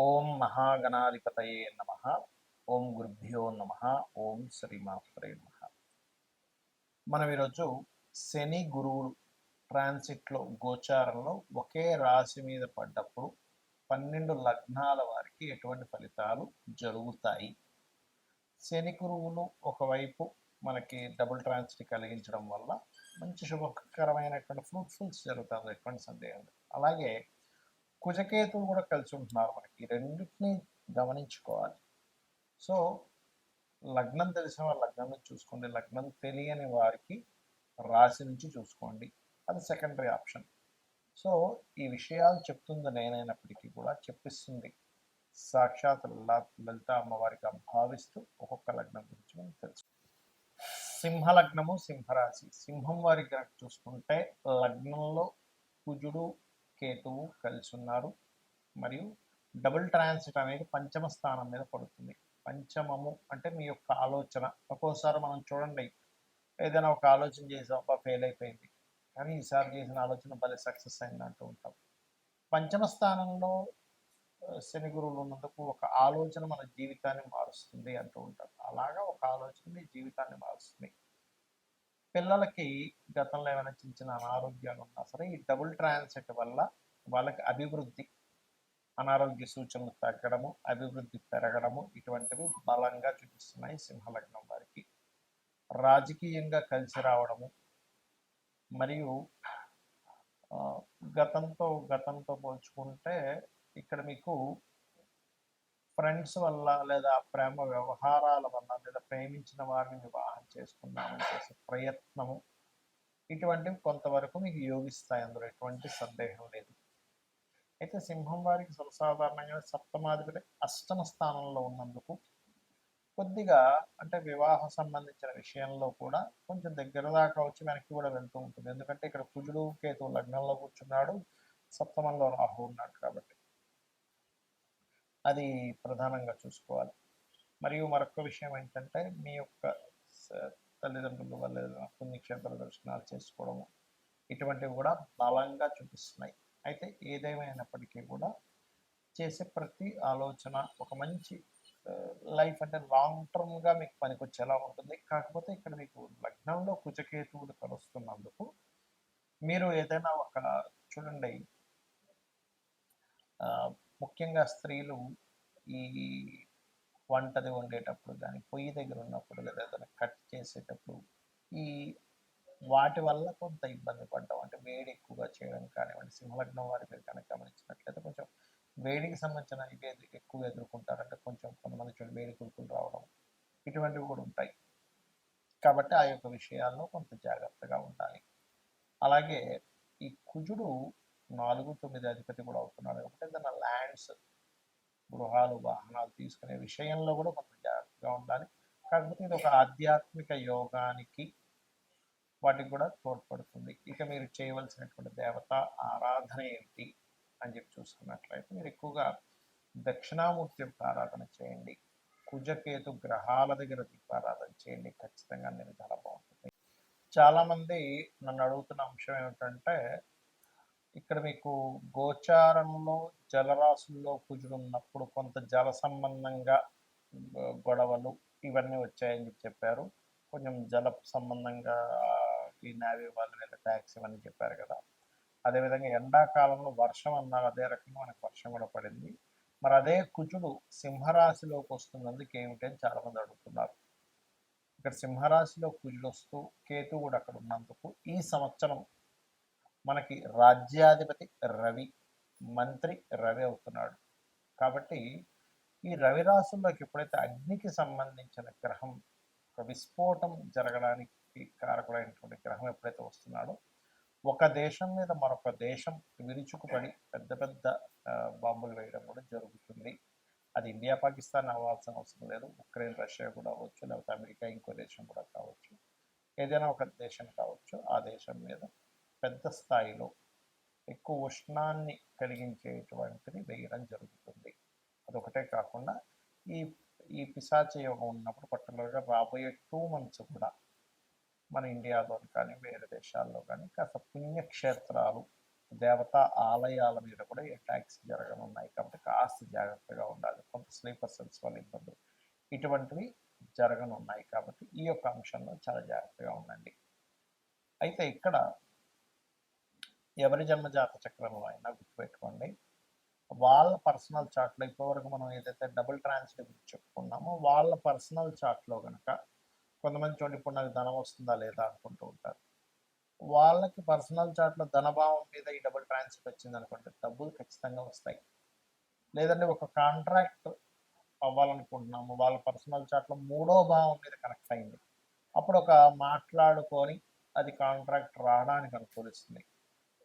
ఓం మహాగణాధిపతయే నమ. ఓం గురుభ్యో నమ. ఓం శ్రీమాత్రే నమ. మనం ఈరోజు శని గురువులు ట్రాన్సిట్లో గోచారంలో ఒకే రాశి మీద పడ్డప్పుడు పన్నెండు లగ్నాల వారికి ఎటువంటి ఫలితాలు జరుగుతాయి? శని గురువులు ఒకవైపు మనకి డబుల్ ట్రాన్సిట్ కలిగించడం వల్ల మంచి శుభకరమైనటువంటి ఫ్రూట్ఫుల్స్ జరుగుతుంది ఎటువంటి సందేహం అలాగే కుజకేతువు కూడా కలిసి ఉంటున్నారు మనకి. రెండింటినీ రెండింటిని గమనించుకోవాలి. సో లగ్నం తెలిసిన వారు లగ్నం నుంచి చూసుకోండి. లగ్నం తెలియని వారికి రాశి నుంచి చూసుకోండి. అది సెకండరీ ఆప్షన్. సో ఈ విషయాలు చెప్తుంది నేనైనప్పటికీ కూడా చెప్పిస్తుంది. సాక్షాత్ లలిత అమ్మవారిగా భావిస్తూ ఒక్కొక్క లగ్నం గురించి మనం తెలుసు. సింహ లగ్నము సింహరాశి. సింహం వారికి కనుక చూసుకుంటే లగ్నంలో కుజుడు కేతువు కలిసి ఉన్నారు మరియు డబుల్ ట్రాన్సిట్ అనేది పంచమ స్థానం మీద పడుతుంది. పంచమము అంటే మీ యొక్క ఆలోచన. ఒక్కోసారి మనం చూడండి ఏదైనా ఒక ఆలోచన చేసాం అబ్బా ఫెయిల్ అయిపోయింది. కానీ ఈసారి చేసిన ఆలోచన భలే సక్సెస్ అయింది అంటూ ఉంటాం. పంచమ స్థానంలో శని గురువులు ఉన్నందుకు ఒక ఆలోచన మన జీవితాన్ని మారుస్తుంది అంటూ ఉంటారు అలాగా ఒక ఆలోచన మీ జీవితాన్ని మారుస్తుంది. పిల్లలకి గతంలో ఏమైనా చిన్న చిన్న అనారోగ్యాలు ఉన్నా సరే ఈ డబుల్ ట్రాన్సిట్ వల్ల వాళ్ళకి అభివృద్ధి అనారోగ్య సూచనలు తగ్గడము అభివృద్ధి పెరగడము ఇటువంటివి బలంగా చూపిస్తున్నాయి సింహలగ్నం వారికి. రాజకీయంగా కలిసి రావడము మరియు గతంతో గతంతో పోల్చుకుంటే ఇక్కడ మీకు ఫ్రెండ్స్ వల్ల లేదా ప్రేమ వ్యవహారాల వల్ల లేదా ప్రేమించిన వారిని చేసుకుందామని చేసే ప్రయత్నము. ఇటువంటివి కొంతవరకు మీకు యోగిస్తాయి అందులో. ఎటువంటి సందేహం లేదు. అయితే సింహం వారికి సర్వసాధారణంగా సప్తమాధిపతి అష్టమ స్థానంలో ఉన్నందుకు కొద్దిగా అంటే వివాహ సంబంధించిన విషయంలో కూడా కొంచెం దగ్గర దాకా వచ్చి వెనక్కి కూడా వెళ్తూ ఉంటుంది. ఎందుకంటే ఇక్కడ కుజుడు కేతు లగ్నంలో కూర్చున్నాడు. సప్తమంలో రాహు ఉన్నాడు కాబట్టి. అది ప్రధానంగా చూసుకోవాలి. మరియు మరొక విషయం ఏంటంటే మీ యొక్క తల్లిదండ్రుల వల్ల ఏదైనా పుణ్యక్షేత్ర దర్శనాలు చేసుకోవడము ఇటువంటివి కూడా బలంగా చూపిస్తున్నాయి. అయితే ఏదేమైనప్పటికీ కూడా చేసే ప్రతి ఆలోచన ఒక మంచి లైఫ్ అంటే లాంగ్ టర్మ్గా మీకు పనికొచ్చేలా ఉంటుంది. కాకపోతే ఇక్కడ మీకు లగ్నంలో కుచకేతువులు కలుస్తున్నందుకు మీరు ఏదైనా ఒక చూడండి ముఖ్యంగా స్త్రీలు ఈ వంటది వండేటప్పుడు కానీ పొయ్యి దగ్గర ఉన్నప్పుడు లేదా ఏదైనా కట్ చేసేటప్పుడు ఈ వాటి వల్ల కొంత ఇబ్బంది పడ్డాం. అంటే వేడి ఎక్కువగా చేయడం కానివ్వండి సింహలగ్నం వారి వారికి కనుక గమనించినట్లయితే కొంచెం వేడికి సంబంధించిన ఇవి ఎక్కువ ఎదుర్కొంటారు అంటే కొంచెం కొంతమంది చూడండి వేడి కురుకులు రావడం ఇటువంటివి కూడా ఉంటాయి. కాబట్టి ఆ యొక్క విషయాల్లో కొంత జాగ్రత్తగా ఉండాలి. అలాగే ఈ కుజుడు నాలుగు తొమ్మిది అధిపతి కూడా అవుతున్నాడు కాబట్టి ఏదైనా ల్యాండ్స్ గృహాలు వాహనాలు తీసుకునే విషయంలో కూడా కొంత జాగ్రత్తగా ఉండాలి. కాకపోతే ఇది ఒక ఆధ్యాత్మిక యోగానికి వాటికి కూడా తోడ్పడుతుంది. ఇక మీరు చేయవలసినటువంటి దేవత ఆరాధన ఏంటి అని చెప్పి చూసుకున్నట్లయితే మీరు ఎక్కువగా దక్షిణామూర్తి యొక్క ఆరాధన చేయండి. కుజకేతు గ్రహాల దగ్గర దీపారాధన చేయండి. ఖచ్చితంగా నేను చాలా బాగుంటుంది. చాలామంది నన్ను అడుగుతున్న అంశం ఏమిటంటే ఇక్కడ మీకు గోచారంలో జలరాశుల్లో కుజుడు ఉన్నప్పుడు కొంత జల సంబంధంగా గొడవలు ఇవన్నీ వచ్చాయని చెప్పి చెప్పారు. కొంచెం జల సంబంధంగా ఈ నావీ వాళ్ళు వీళ్ళ ట్యాక్స్ ఇవన్నీ చెప్పారు కదా. అదేవిధంగా ఎండాకాలంలో వర్షం అన్నారు అదే రకంగా మనకు వర్షం కూడా పడింది. మరి అదే కుజుడు సింహరాశిలోకి వస్తున్నందుకు ఏమిటి అని చాలా అడుగుతున్నారు. ఇక్కడ సింహరాశిలో కుజుడు వస్తూ కేతు కూడా అక్కడ ఉన్నందుకు ఈ సంవత్సరం మనకి రాజ్యాధిపతి రవి మంత్రి రవి అవుతున్నాడు. కాబట్టి ఈ రవి రాశుల్లోకి ఎప్పుడైతే అగ్నికి సంబంధించిన గ్రహం ఒక విస్ఫోటం జరగడానికి కారకుడైనటువంటి గ్రహం ఎప్పుడైతే వస్తున్నాడో ఒక దేశం మీద మరొక దేశం విరుచుకుపడి పెద్ద పెద్ద బాంబులు వేయడం కూడా జరుగుతుంది. అది ఇండియా పాకిస్తాన్ అవ్వాల్సిన అవసరం లేదు. ఉక్రెయిన్ రష్యా కూడా అవ్వచ్చు. లేకపోతే అమెరికా ఇంకో దేశం కూడా కావచ్చు. ఏదైనా ఒక దేశం కావచ్చు. ఆ దేశం మీద పెద్ద స్థాయిలో ఎక్కువ ఉష్ణాన్ని కలిగించేటువంటిది వేయడం జరుగుతుంది. అదొకటే కాకుండా ఈ ఈ పిశాచ యోగం ఉన్నప్పుడు పర్టికులర్గా రాబోయే టూ మంత్స్ కూడా మన ఇండియాలో కానీ వేరే దేశాల్లో కానీ కాస్త పుణ్యక్షేత్రాలు దేవతా ఆలయాల మీద కూడా ఈ అటాక్స్ జరగనున్నాయి కాబట్టి కాస్త జాగ్రత్తగా ఉండాలి. కొంత స్లీపర్ సెల్స్ వల్ల ఇబ్బందులు ఇటువంటివి జరగనున్నాయి కాబట్టి ఈ యొక్క అంశంలో చాలా జాగ్రత్తగా ఉండండి. అయితే ఇక్కడ ఎవరి జన్మజాత చక్రంలో అయినా గుర్తుపెట్టుకోండి. వాళ్ళ పర్సనల్ చార్ట్లో ఇప్పటివరకు మనం ఏదైతే డబుల్ ట్రాన్స్లేట్ గురించి చెప్పుకున్నామో వాళ్ళ పర్సనల్ చార్ట్లో కనుక కొంతమంది చూడండి ఇప్పుడు నాకు ధనం వస్తుందా లేదా? అనుకుంటూ ఉంటారు. వాళ్ళకి పర్సనల్ చార్ట్లో ధనభావం మీద ఈ డబుల్ ట్రాన్స్ఫర్ వచ్చింది అనుకుంటే డబ్బులు ఖచ్చితంగా వస్తాయి. లేదంటే ఒక కాంట్రాక్ట్ అవ్వాలనుకుంటున్నాము వాళ్ళ పర్సనల్ చార్ట్లో మూడో భావం మీద కనెక్ట్ అయింది. అప్పుడు ఒక మాట్లాడుకొని అది కాంట్రాక్ట్ రావడానికి అనుకూలిస్తుంది.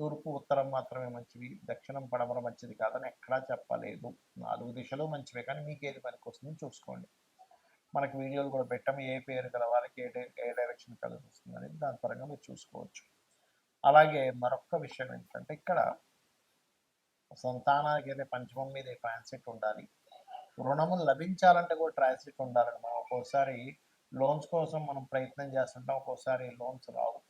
తూర్పు ఉత్తరం మాత్రమే మంచివి దక్షిణం పడమర మంచిది కాదని ఎక్కడా చెప్పలేదు. నాలుగు దిశలు మంచివే కానీ మీకు ఏది పనికి వస్తుందని చూసుకోండి. మనకి వీడియోలు కూడా పెట్టాము ఏ పేరు గల వాళ్ళకి ఏ డై- ఏ డైరెక్షన్ కలిసి వస్తుంది అనేది దాని పరంగా మీరు చూసుకోవచ్చు. అలాగే మరొక విషయం ఏంటంటే ఇక్కడ సంతానానికి అయితే పంచమం మీద ట్రాన్సిట్ ఉండాలి. రుణము లభించాలంటే కూడా ట్రాన్సిట్ ఉండాలని మనం ఒక్కోసారి లోన్స్ కోసం మనం ప్రయత్నం చేస్తుంటాం ఒక్కోసారి లోన్స్ రావు.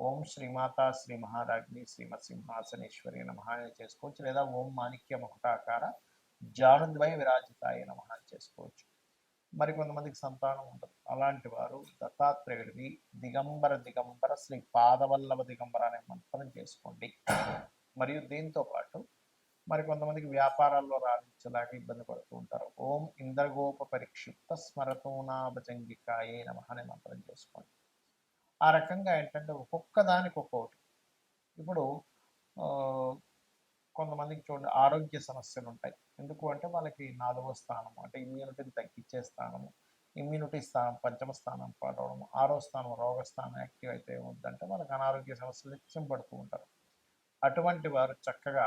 ఓం శ్రీమాత శ్రీ మహారాజ్ని శ్రీమత్ సింహాసనేశ్వరి నమః అని చేసుకోవచ్చు. లేదా ఓం మాణిక్య ముకుటాకార జానుద్వయ విరాజితాయ నమ అని చేసుకోవచ్చు. మరి కొంతమందికి సంతానం ఉండదు. అలాంటి వారు దత్తాత్రేయుడివి దిగంబర దిగంబర శ్రీ పాదవల్లభ దిగంబర అనే మంత్రం చేసుకోండి. మరియు దీంతో పాటు మరికొంతమందికి వ్యాపారాల్లో రాణించలేక ఇబ్బంది పడుతూ ఉంటారు. ఓం ఇంద్రగోప పరిక్షిప్త స్మరతోనాభజంగికాయే నమ అనే మంత్రం చేసుకోండి. ఆ రకంగా ఏంటంటే ఒక్కొక్క దానికి ఒక్కొక్కటి. ఇప్పుడు కొంతమందికి చూడండి ఆరోగ్య సమస్యలు ఉంటాయి ఎందుకు అంటే వాళ్ళకి నాలుగో స్థానం అంటే ఇమ్యూనిటీని తగ్గించే స్థానము ఇమ్యూనిటీ స్థానం పంచమ స్థానం పడవడం ఆరో స్థానం రోగ స్థానం యాక్టివ్ అయితే ఉందంటే వాళ్ళకి అనారోగ్య సమస్యలు నిత్యం పడుతూ ఉంటారు. అటువంటి వారు చక్కగా